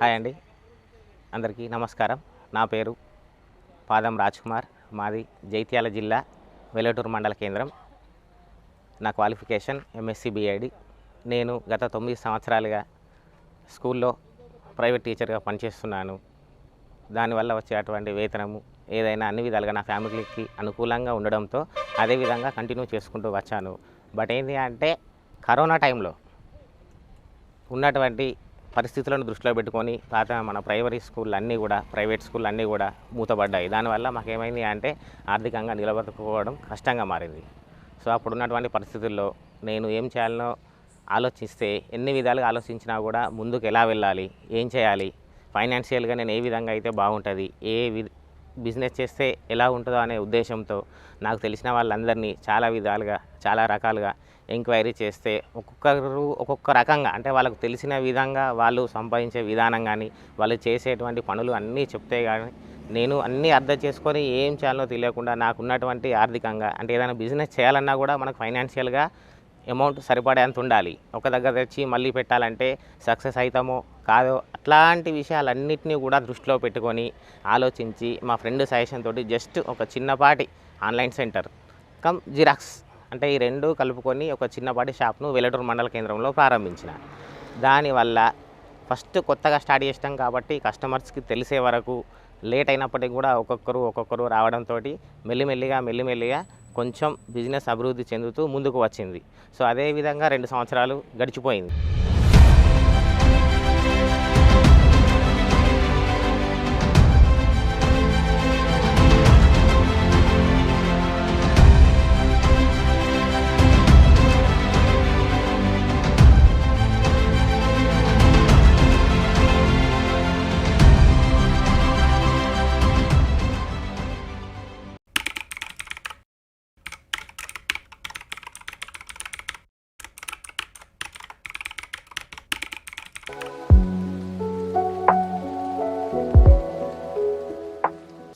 Hi అండి. అందరికీ నమస్కారం. నా పేరు పాదం రాజ్ కుమార్ మాది జైత్యాల జిల్లా వెలటూరు మండల కేంద్రం. నా క్వాలిఫికేషన్ ఎంఎస్సి బిఐడి. నేను గత తొమ్మిది సంవత్సరాలుగా స్కూల్లో ప్రైవేట్ టీచర్గా పనిచేస్తున్నాను. దానివల్ల వచ్చేటువంటి వేతనము ఏదైనా అన్ని విధాలుగా నా ఫ్యామిలీకి అనుకూలంగా ఉండడంతో అదే విధంగా కంటిన్యూ చేసుకుంటూ వచ్చాను. బట్ ఏంటి అంటే కరోనా టైంలో ఉన్నటువంటి పరిస్థితులను దృష్టిలో పెట్టుకొని పాత మన ప్రైమరీ స్కూల్ అన్నీ కూడా ప్రైవేట్ స్కూల్ అన్నీ కూడా మూతపడ్డాయి. దానివల్ల మాకేమైంది అంటే ఆర్థికంగా నిలబడుకోవడం కష్టంగా మారింది. సో అప్పుడు ఉన్నటువంటి పరిస్థితుల్లో నేను ఏం చేయాలనో ఆలోచిస్తే ఎన్ని విధాలుగా ఆలోచించినా కూడా ముందుకు ఎలా వెళ్ళాలి ఏం చేయాలి ఫైనాన్షియల్గా నేను ఏ విధంగా అయితే బాగుంటుంది ఏ వి బిజినెస్ చేస్తే ఎలా ఉంటుందో అనే ఉద్దేశంతో నాకు తెలిసిన వాళ్ళందరినీ చాలా విధాలుగా చాలా రకాలుగా ఎంక్వైరీ చేస్తే ఒక్కొక్కరు ఒక్కొక్క రకంగా అంటే వాళ్ళకు తెలిసిన విధంగా వాళ్ళు సంపాదించే విధానం కానీ వాళ్ళు చేసేటువంటి పనులు అన్నీ చెప్తే కానీ నేను అన్నీ అర్థం చేసుకొని ఏం చేయాలో తెలియకుండా నాకు ఉన్నటువంటి ఆర్థికంగా అంటే ఏదైనా బిజినెస్ చేయాలన్నా కూడా మనకు ఫైనాన్షియల్గా అమౌంట్ సరిపడేంత ఉండాలి. ఒక దగ్గర తెచ్చి మళ్ళీ పెట్టాలంటే సక్సెస్ అవుతామో కాదో అట్లాంటి విషయాలన్నింటినీ కూడా దృష్టిలో పెట్టుకొని ఆలోచించి మా ఫ్రెండ్ సజెషన్ తోటి జస్ట్ ఒక చిన్నపాటి ఆన్లైన్ సెంటర్ కమ్ జిరాక్స్ అంటే ఈ రెండు కలుపుకొని ఒక చిన్నపాటి షాప్ను వెల్లటూరు మండల కేంద్రంలో ప్రారంభించిన. దానివల్ల ఫస్ట్ కొత్తగా స్టార్ట్ చేసినాం కాబట్టి కస్టమర్స్కి తెలిసే వరకు లేట్ అయినప్పటికీ కూడా ఒక్కొక్కరు ఒక్కొక్కరు రావడంతో మెల్లిమెల్లిగా మెల్లిమెల్లిగా కొంచెం బిజినెస్ అభివృద్ధి చెందుతూ ముందుకు వచ్చింది. సో అదే విధంగా రెండు సంవత్సరాలు గడిచిపోయింది.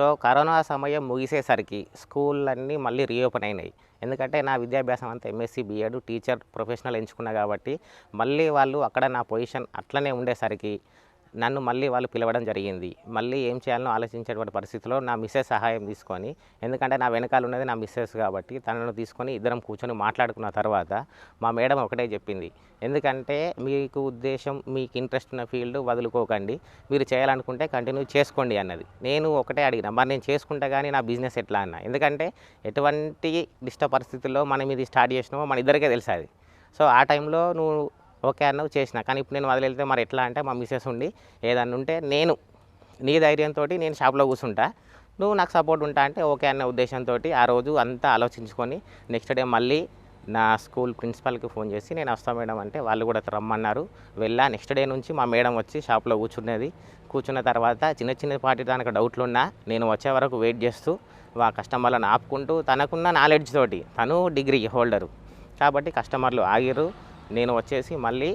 సో కరోనా సమయం ముగిసేసరికి స్కూళ్ళన్నీ మళ్ళీ రీఓపెన్ అయినాయి. ఎందుకంటే నా విద్యాభ్యాసం అంతా ఎంఎస్సీ బీఎడ్ టీచర్ ప్రొఫెషనల్ ఎంచుకున్నా కాబట్టి మళ్ళీ వాళ్ళు అక్కడ నా పొజిషన్ అట్లనే ఉండేసరికి నన్ను మళ్ళీ వాళ్ళు పిలవడం జరిగింది. మళ్ళీ ఏం చేయాలనో ఆలోచించేటువంటి పరిస్థితిలో నా మిస్సెస్ సహాయం తీసుకొని ఎందుకంటే నా వెనకాల ఉన్నది నా మిస్సెస్ కాబట్టి తనను తీసుకొని ఇద్దరం కూర్చొని మాట్లాడుకున్న తర్వాత మా మేడం ఒకటే చెప్పింది. ఎందుకంటే మీకు ఉద్దేశం మీకు ఇంట్రెస్ట్ ఉన్న ఫీల్డ్ వదులుకోకండి. మీరు చేయాలనుకుంటే కంటిన్యూ చేసుకోండి అన్నది. నేను ఒకటే అడిగిన మరి నేను చేసుకుంటా కానీ నా బిజినెస్ ఎట్లా? అన్న. ఎందుకంటే ఎటువంటి డిస్టర్బ్ పరిస్థితుల్లో మనం ఇది స్టార్ట్ చేసినామో మన ఇద్దరికే తెలుసు అది. సో ఆ టైంలో నువ్వు ఓకే అన్నవి చేసిన. కానీ ఇప్పుడు నేను వదిలితే మరి ఎట్లా అంటే మా మిస్సెస్ ఉండి ఏదన్నా ఉంటే నేను నీ ధైర్యంతో నేను షాప్లో కూర్చుంటా. నువ్వు నాకు సపోర్ట్ ఉంటా అంటే ఓకే అన్న ఉద్దేశంతో ఆ రోజు అంతా ఆలోచించుకొని నెక్స్ట్ డే మళ్ళీ నా స్కూల్ ప్రిన్సిపల్కి ఫోన్ చేసి నేను వస్తా మేడం అంటే వాళ్ళు కూడా రమ్మన్నారు. వెళ్ళా. నెక్స్ట్ డే నుంచి మా మేడం వచ్చి షాప్లో కూర్చున్నది. కూర్చున్న తర్వాత చిన్న చిన్న పాటి దానికి డౌట్లు ఉన్నా నేను వచ్చే వరకు వెయిట్ చేస్తూ ఆ కస్టమర్లను ఆపుకుంటూ తనకున్న నాలెడ్జ్ తోటి తను డిగ్రీ హోల్డరు. కాబట్టి కస్టమర్లు ఆగిరు నేను వచ్చేసి మళ్ళీ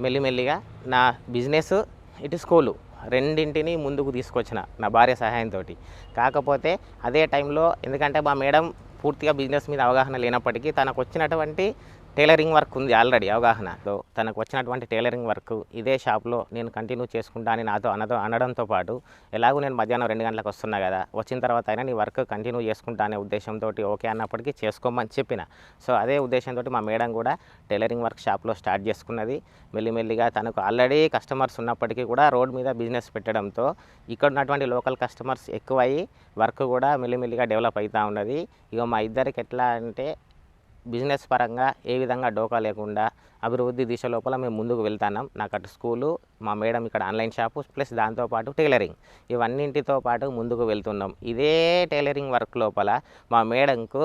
మెల్లిమెల్లిగా నా బిజినెస్ ఇటు స్కూలు రెండింటిని ముందుకు తీసుకొచ్చిన నా భార్య సహాయంతో కాకపోతే అదే టైంలో ఎందుకంటే మా మేడం పూర్తిగా బిజినెస్ మీద అవగాహన లేనప్పటికీ తనకు వచ్చినటువంటి టైలరింగ్ వర్క్ ఉంది ఆల్రెడీ అవగాహన. సో తనకు వచ్చినటువంటి టైలరింగ్ వర్క్ ఇదే షాప్లో నేను కంటిన్యూ చేసుకుంటా అని నాతో అనదో అనడంతో పాటు ఎలాగో నేను మధ్యాహ్నం రెండు గంటలకు వస్తున్నా కదా వచ్చిన తర్వాత అయినా నీ వర్క్ కంటిన్యూ చేసుకుంటా అనే ఉద్దేశంతో ఓకే అన్నప్పటికీ చేసుకోమని చెప్పిన. సో అదే ఉద్దేశంతో మా మేడం కూడా టైలరింగ్ వర్క్ షాప్లో స్టార్ట్ చేసుకున్నది. మెల్లిమెల్లిగా తనకు ఆల్రెడీ కస్టమర్స్ ఉన్నప్పటికీ కూడా రోడ్ మీద బిజినెస్ పెట్టడంతో ఇక్కడ ఉన్నటువంటి లోకల్ కస్టమర్స్ ఎక్కువయ్యి వర్క్ కూడా మెల్లిమెల్లిగా డెవలప్ అవుతూ ఉన్నది. ఇక మా ఇద్దరికి ఎట్లా అంటే బిజినెస్ పరంగా ఏ విధంగా డోకా లేకుండా అభివృద్ధి దిశ లోపల మేము ముందుకు వెళ్తున్నాం. నాకు అటు స్కూలు మా మేడం ఇక్కడ ఆన్లైన్ షాపు ప్లస్ దాంతోపాటు టైలరింగ్. ఇవన్నింటితో పాటు ముందుకు వెళ్తున్నాం. ఇదే టైలరింగ్ వర్క్ లోపల మా మేడంకు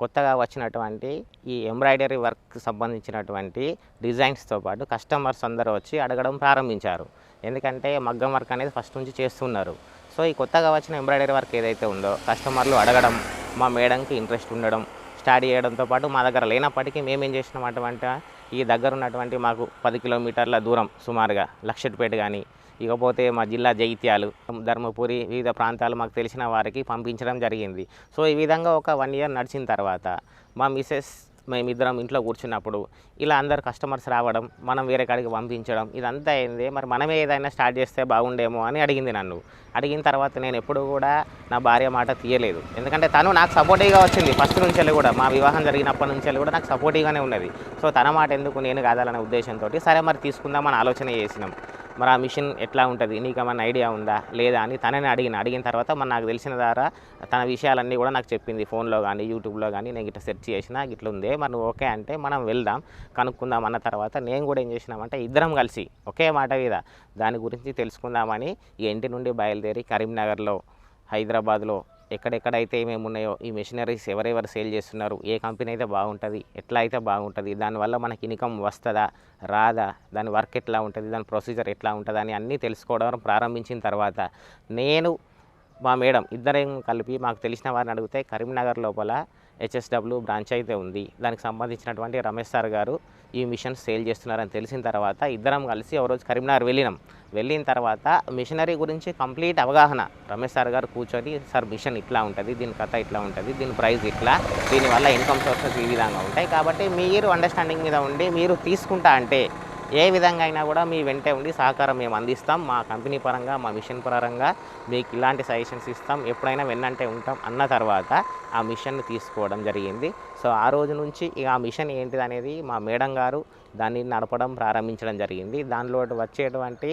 కొత్తగా వచ్చినటువంటి ఈ ఎంబ్రాయిడరీ వర్క్ సంబంధించినటువంటి డిజైన్స్తో పాటు కస్టమర్స్ అందరూ వచ్చి అడగడం ప్రారంభించారు. ఎందుకంటే మగ్గం వర్క్ అనేది ఫస్ట్ నుంచి చేస్తున్నారు. సో ఈ కొత్తగా వచ్చిన ఎంబ్రాయిడరీ వర్క్ ఏదైతే ఉందో కస్టమర్లు అడగడం మా మేడంకి ఇంట్రెస్ట్ ఉండడం స్టార్ట్ చేయడంతో పాటు మా దగ్గర లేనప్పటికీ మేమేం చేసినాం అటువంటి ఈ దగ్గర ఉన్నటువంటి మాకు పది కిలోమీటర్ల దూరం సుమారుగా లక్షట్పేట కానీ ఇకపోతే మా జిల్లా జైత్యాలు ధర్మపురి వివిధ ప్రాంతాలు మాకు తెలిసిన వారికి పంపించడం జరిగింది. సో ఈ విధంగా ఒక వన్ ఇయర్ నడిచిన తర్వాత మా మిసెస్ మేమిద్దరం ఇంట్లో కూర్చున్నప్పుడు ఇలా అందరు కస్టమర్స్ రావడం మనం వేరే కాడికి పంపించడం ఇదంతా అయింది మరి మనమే ఏదైనా స్టార్ట్ చేస్తే బాగుండేమో అని అడిగింది నన్ను. అడిగిన తర్వాత నేను ఎప్పుడు కూడా నా భార్య మాట తీయలేదు. ఎందుకంటే తను నాకు సపోర్టివ్గా వచ్చింది ఫస్ట్ నుంచి కూడా. మా వివాహం జరిగినప్పటి నుంచి వెళ్ళి కూడా నాకు సపోర్టివ్గానే ఉన్నది. సో తన మాట ఎందుకు నేను కాదాలనే ఉద్దేశంతో సరే మరి తీసుకుందామని ఆలోచన చేసినాం. మరి ఆ మిషన్ ఎట్లా ఉంటుంది? నీకు ఏమైనా ఐడియా ఉందా? లేదా అని తనని అడిగిన. అడిగిన తర్వాత మరి నాకు తెలిసిన ద్వారా తన విషయాలన్నీ కూడా నాకు చెప్పింది. ఫోన్లో కానీ యూట్యూబ్లో కానీ నేను ఇట్లా సెర్చ్ చేసిన ఇట్లా ఉందే. మరి ఓకే అంటే మనం వెళ్దాం కనుక్కుందాం అన్న తర్వాత నేను కూడా ఏం చేసినామంటే ఇద్దరం కలిసి ఒకే మాట మీద దాని గురించి తెలుసుకుందామని ఈ ఇంటి నుండి బయలుదేరి కరీంనగర్లో హైదరాబాద్లో ఎక్కడెక్కడైతే ఏమేమి ఉన్నాయో ఈ మెషినరీస్ ఎవరెవరు సేల్ చేస్తున్నారు ఏ కంపెనీ అయితే బాగుంటుంది ఎట్లా అయితే బాగుంటుంది దానివల్ల మనకి ఇన్కమ్ వస్తుందా రాదా దాని వర్క్ ఎట్లా ఉంటుంది దాని ప్రొసీజర్ ఎట్లా ఉంటుంది అని అన్నీ తెలుసుకోవడం ప్రారంభించిన తర్వాత నేను మా మేడం ఇద్దరం కలిపి మాకు తెలిసిన వారిని అడిగితే కరీంనగర్ లోపల హెచ్ఎస్డబ్ల్యూ బ్రాంచ్ అయితే ఉంది. దానికి సంబంధించినటువంటి రమేష్ సార్ గారు ఈ మిషన్ సేల్ చేస్తున్నారని తెలిసిన తర్వాత ఇద్దరం కలిసి ఒక రోజు కరీంనగర్ వెళ్ళినాం. వెళ్ళిన తర్వాత మిషనరీ గురించి కంప్లీట్ అవగాహన. రమేష్ సార్ గారు కూర్చొని సార్ మిషన్ ఇట్లా ఉంటుంది దీని కథ ఇట్లా ఉంటుంది దీని ప్రైస్ ఇట్లా దీనివల్ల ఇన్కమ్ సోర్సెస్ ఈ విధంగా ఉంటాయి. కాబట్టి మీరు అండర్స్టాండింగ్ మీద ఉండి మీరు తీసుకుంటా అంటే ఏ విధంగా అయినా కూడా మీ వెంటే ఉండి సహకారం మేము అందిస్తాం. మా కంపెనీ పరంగా మా మిషన్ పరంగా మీకు ఇలాంటి సజెషన్స్ ఇస్తాం. ఎప్పుడైనా వెన్నంటే ఉంటాం అన్న తర్వాత ఆ మిషన్ తీసుకోవడం జరిగింది. సో ఆ రోజు నుంచి ఇక ఆ మిషన్ ఏంటిది అనేది మా మేడం గారు దాన్ని నడపడం ప్రారంభించడం జరిగింది. దానిలో వచ్చేటువంటి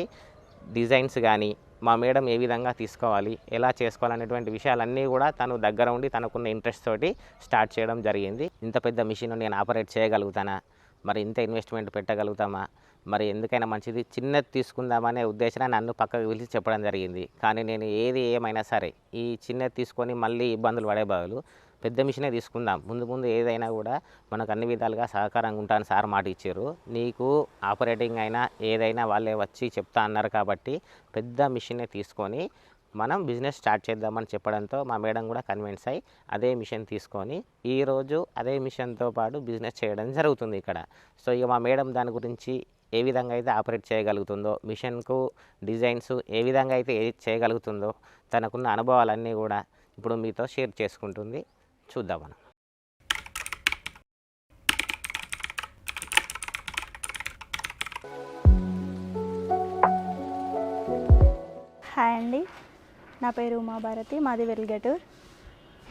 డిజైన్స్ కానీ మా మేడం ఏ విధంగా తీసుకోవాలి ఎలా చేసుకోవాలనేటువంటి విషయాలన్నీ కూడా తను దగ్గర ఉండి తనకున్న ఇంట్రెస్ట్ తోటి స్టార్ట్ చేయడం జరిగింది. ఇంత పెద్ద మిషన్ నేను ఆపరేట్ చేయగలుగుతానా? మరి ఇంత ఇన్వెస్ట్మెంట్ పెట్టగలుగుతామా? మరి ఎందుకైనా మంచిది చిన్నది తీసుకుందామనే ఉద్దేశంగా నన్ను పక్కకు పిలిచి చెప్పడం జరిగింది. కానీ నేను ఏది ఏమైనా సరే ఈ చిన్నది తీసుకొని మళ్ళీ ఇబ్బందులు పడే బదులు పెద్ద మిషనే తీసుకుందాం. ముందు ముందు ఏదైనా కూడా మనకు అన్ని విధాలుగా సహకారంగా ఉంటాను సార్ మాట ఇచ్చారు. నీకు ఆపరేటింగ్ అయినా ఏదైనా వాళ్ళే వచ్చి చెప్తా అన్నారు కాబట్టి పెద్ద మిషనే తీసుకొని మనం బిజినెస్ స్టార్ట్ చేద్దామని చెప్పడంతో మా మేడం కూడా కన్విన్స్ అయ్యి అదే మిషన్ తీసుకొని ఈరోజు అదే మిషన్తో పాటు బిజినెస్ చేయడం జరుగుతుంది ఇక్కడ. సో ఇక మా మేడం దాని గురించి ఏ విధంగా అయితే ఆపరేట్ చేయగలుగుతుందో మిషన్కు డిజైన్స్ ఏ విధంగా అయితే చేయగలుగుతుందో తనకున్న అనుభవాలన్నీ కూడా ఇప్పుడు మీతో షేర్ చేసుకుంటుంది. చూద్దాం మనం. హాయ్ అండి. నా పేరు ఉమాభారతి మాది వెల్గటూర్.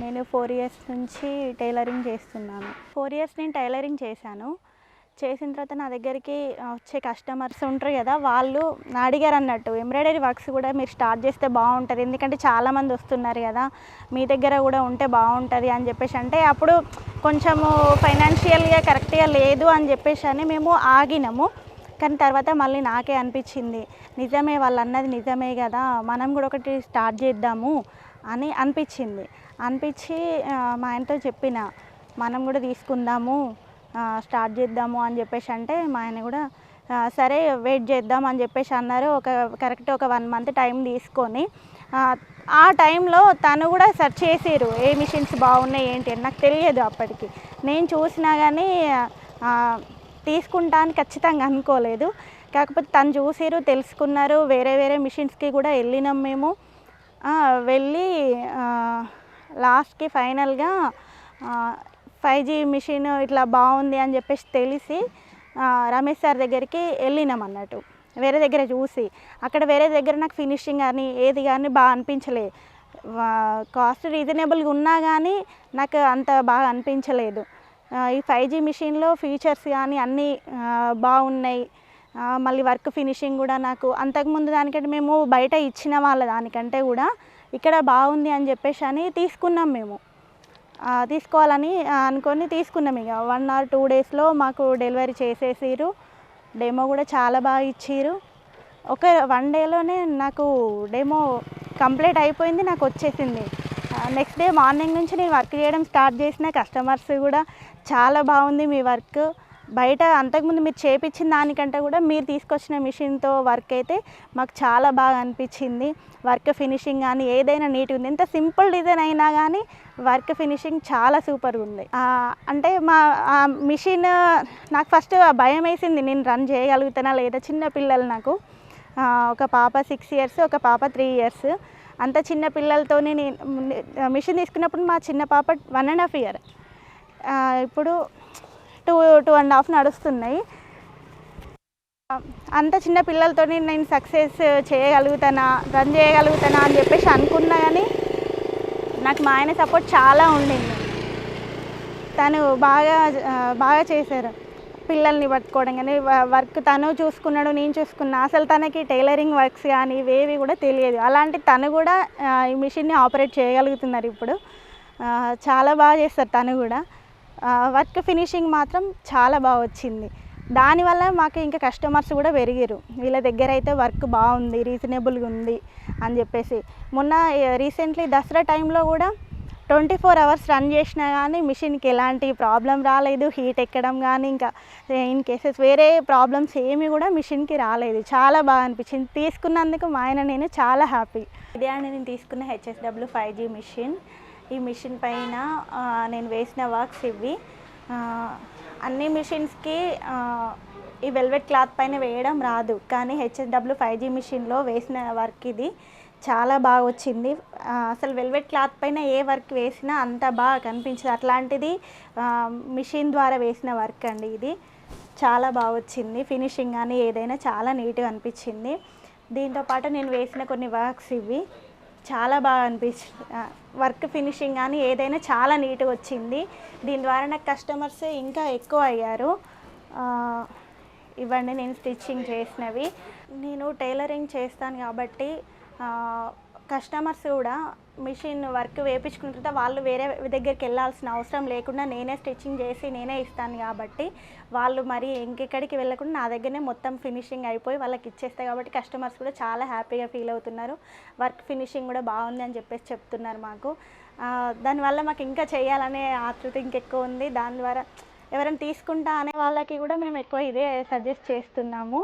నేను ఫోర్ ఇయర్స్ నుంచి టైలరింగ్ చేస్తున్నాను. ఫోర్ ఇయర్స్ నేను టైలరింగ్ చేశాను. చేసిన తర్వాత నా దగ్గరికి వచ్చే కస్టమర్స్ ఉంటారు కదా వాళ్ళు అడిగారు అన్నట్టు ఎంబ్రాయిడరీ వర్క్స్ కూడా మీరు స్టార్ట్ చేస్తే బాగుంటుంది ఎందుకంటే చాలామంది వస్తున్నారు కదా మీ దగ్గర కూడా ఉంటే బాగుంటుంది అని చెప్పేసి. అంటే అప్పుడు కొంచెము ఫైనాన్షియల్గా కరెక్ట్గా లేదు అని చెప్పేసి అని మేము ఆగినాము. కానీ తర్వాత మళ్ళీ నాకే అనిపించింది. నిజమే వాళ్ళు అన్నది నిజమే కదా మనం కూడా ఒకటి స్టార్ట్ చేద్దాము అని అనిపించింది. అనిపించి మా ఆయనతో చెప్పిన మనం కూడా తీసుకుందాము స్టార్ట్ చేద్దాము అని చెప్పేసి అంటే మా ఆయన కూడా సరే వెయిట్ చేద్దాం అని చెప్పేసి అన్నారు. ఒక కరెక్ట్ ఒక వన్ మంత్ టైం తీసుకొని ఆ, టైంలో తను కూడా సెర్చ్ చేసారు ఏ మిషన్స్ బాగున్నాయి ఏంటి అని. నాకు తెలియదు అప్పటికి. నేను చూసినా కానీ తీసుకుంటా అని ఖచ్చితంగా అనుకోలేదు. కాకపోతే తను చూసారు తెలుసుకున్నారు. వేరే వేరే మిషన్స్కి కూడా వెళ్ళినాం మేము. వెళ్ళి లాస్ట్కి ఫైనల్గా ఫైవ్ జీ మిషన్ ఇట్లా బాగుంది అని చెప్పేసి తెలిసి రమేష్ సార్ దగ్గరికి వెళ్ళినాం అన్నట్టు. వేరే దగ్గర చూసి. అక్కడ వేరే దగ్గర నాకు ఫినిషింగ్ కానీ ఏది కానీ బాగా అనిపించలే. కాస్ట్ రీజనబుల్గా ఉన్నా కానీ నాకు అంత బాగా అనిపించలేదు. ఈ ఫైవ్ జీ మిషన్లో ఫీచర్స్ కానీ అన్నీ బాగున్నాయి. మళ్ళీ వర్క్ ఫినిషింగ్ కూడా నాకు అంతకుముందు దానికంటే మేము బయట ఇచ్చిన వాళ్ళ దానికంటే కూడా ఇక్కడ బాగుంది అని చెప్పేసి అని తీసుకున్నాం మేము. తీసుకోవాలని అనుకొని తీసుకున్నాం ఇక. వన్ ఆర్ టూ డేస్లో మాకు డెలివరీ చేసేసారు డెమో కూడా చాలా బాగా ఇచ్చిర్రు. ఒక వన్ డేలోనే నాకు డెమో కంప్లీట్ అయిపోయింది నాకు వచ్చేసింది. నెక్స్ట్ డే మార్నింగ్ నుంచి నేను వర్క్ చేయడం స్టార్ట్ చేసిన కస్టమర్స్ కూడా చాలా బాగుంది మీ వర్క్. బయట అంతకుముందు మీరు చేపించిన దానికంటే కూడా మీరు తీసుకొచ్చిన మిషన్తో వర్క్ అయితే మాకు చాలా బాగా అనిపించింది. వర్క్ ఫినిషింగ్ కానీ ఏదైనా నీట్గా ఉంది. ఎంత సింపుల్ డిజైన్ అయినా కానీ వర్క్ ఫినిషింగ్ చాలా సూపర్గా ఉంది. అంటే మా ఆ మిషన్ నాకు ఫస్ట్ భయం వేసింది. నేను రన్ చేయగలుగుతానా లేదా చిన్న పిల్లలు నాకు. ఒక పాప సిక్స్ ఇయర్స్ ఒక పాప త్రీ ఇయర్స్. అంత చిన్న పిల్లలతోనే నేను మిషన్ తీసుకున్నప్పుడు మా చిన్న పాప వన్ అండ్ హాఫ్ ఇయర్. ఇప్పుడు టూ టూ అండ్ హాఫ్ నడుస్తున్నాయి. అంత చిన్న పిల్లలతో నేను సక్సెస్ చేయగలుగుతానా రన్ చేయగలుగుతానా అని చెప్పేసి అనుకున్నా కానీ నాకు మా ఆయన సపోర్ట్ చాలా ఉండింది. తను బాగా బాగా చేశారు. పిల్లల్ని పట్టుకోవడం కానీ వ- వర్క్ తను చూసుకున్నాడు నేను చూసుకున్నా. అసలు తనకి టైలరింగ్ వర్క్స్ కానీ ఇవేవి కూడా తెలియదు. అలాంటి తను కూడా ఈ మిషన్ని ఆపరేట్ చేయగలుగుతున్నారు ఇప్పుడు. చాలా బాగా చేస్తారు తను కూడా. వర్క్ ఫినిషింగ్ మాత్రం చాలా బాగా వచ్చింది. దానివల్ల మాకు ఇంకా కస్టమర్స్ కూడా పెరిగారు వీళ్ళ దగ్గర అయితే వర్క్ బాగుంది రీజనబుల్గా ఉంది అని చెప్పేసి. మొన్న రీసెంట్లీ దసరా టైంలో కూడా ట్వంటీ ఫోర్ అవర్స్ రన్ చేసినా కానీ మిషన్కి ఎలాంటి ప్రాబ్లం రాలేదు. హీట్ ఎక్కడం కానీ ఇంకా ఇన్ కేసెస్ వేరే ప్రాబ్లమ్స్ ఏమి కూడా మిషన్కి రాలేదు. చాలా బాగా అనిపించింది. తీసుకున్నందుకు మా ఆయన నేను చాలా హ్యాపీ. ఇదే అండి నేను తీసుకున్న హెచ్ఎస్డబ్ల్యూ ఫైవ్ జీ మిషన్. ఈ మిషన్ పైన నేను వేసిన వర్క్స్ ఇవి. అన్ని మిషన్స్కి ఈ వెల్వెట్ క్లాత్ పైన వేయడం రాదు. కానీ హెచ్ఎస్డబ్ల్యూ ఫైవ్ జీ మిషన్లో వేసిన వర్క్ ఇది. చాలా బాగా వచ్చింది. అసలు వెల్వెట్ క్లాత్ పైన ఏ వర్క్ వేసినా అంత బాగా కనిపించదు. అట్లాంటిది మిషన్ ద్వారా వేసిన వర్క్ అండి ఇది. చాలా బాగా వచ్చింది. ఫినిషింగ్ కానీ ఏదైనా చాలా నీట్గా అనిపించింది. దీంతో పాటు నేను వేసిన కొన్ని వర్క్స్ ఇవి. చాలా బాగా అనిపించింది వర్క్ ఫినిషింగ్ కానీ ఏదైనా చాలా నీట్గా వచ్చింది. దీని ద్వారా నాకు కస్టమర్స్ ఇంకా ఎక్కువ అయ్యారు. ఇవన్నీ నేను స్టిచ్చింగ్ చేసినవి. నేను టైలరింగ్ చేస్తాను కాబట్టి కస్టమర్స్ కూడా మిషన్ వర్క్ వేయించుకున్న తర్వాత వాళ్ళు వేరే దగ్గరికి వెళ్ళాల్సిన అవసరం లేకుండా నేనే స్టిచ్చింగ్ చేసి నేనే ఇస్తాను కాబట్టి వాళ్ళు మరి ఇంకెక్కడికి వెళ్ళకుండా నా దగ్గరనే మొత్తం ఫినిషింగ్ అయిపోయి వాళ్ళకి ఇచ్చేస్తాయి కాబట్టి కస్టమర్స్ కూడా చాలా హ్యాపీగా ఫీల్ అవుతున్నారు. వర్క్ ఫినిషింగ్ కూడా బాగుంది అని చెప్పేసి చెప్తున్నారు మాకు. దానివల్ల మాకు ఇంకా చేయాలనే ఆతృత ఇంకెక్కువ ఉంది. దాని ద్వారా ఎవరైనా తీసుకుంటా అనే వాళ్ళకి కూడా మేము ఎక్కువ ఇదే సజెస్ట్ చేస్తున్నాము.